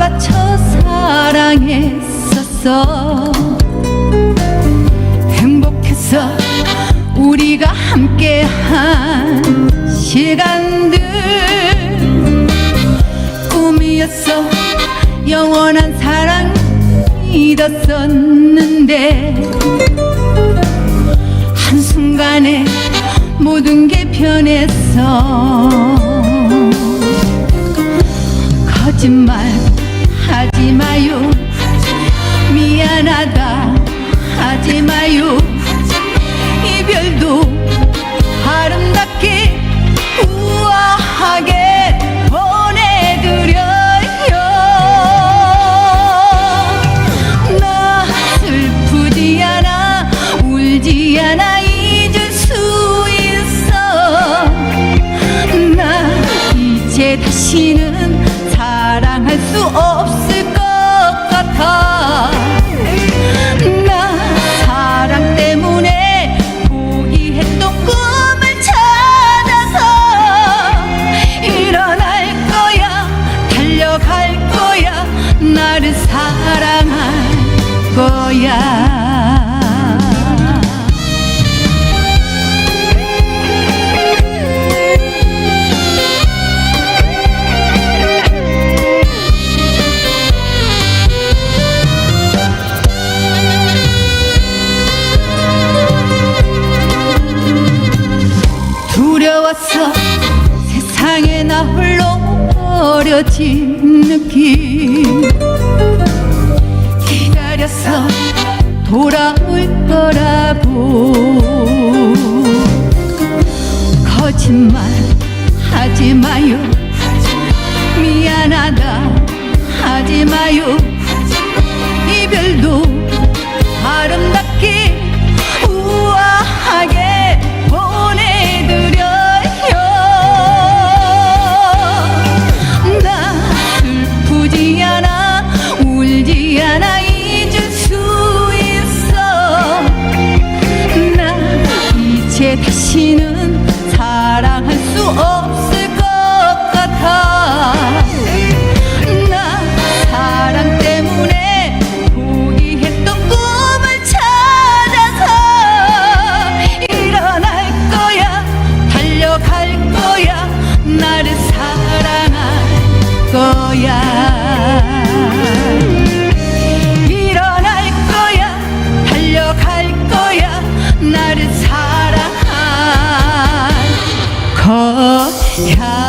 맞춰 사랑했었어. 행복했어 우리가 함께한 시간들. 꿈이었어. 영원한 사랑 믿었었는데 한순간에 모든 게 변했어 거짓말 하지 마요. 미안하다 하지 마요. 이별도 아름답게 우아하게 보내드려요. 나 슬프지 않아 울지 않아 잊을 수 있어. 나 이제 다시는 없을 것 같아. 나 사랑 때문에 포기했던 꿈을 찾아서 일어날 거야 달려갈 거야. 나를 사랑할 거야 버려진 느낌. 기다렸어 돌아올 거라고. 거짓말 하지 마요. 미안하다. 하지 마요 거야. 일어날 거야. 달려갈 거야. 나를 사랑할 거야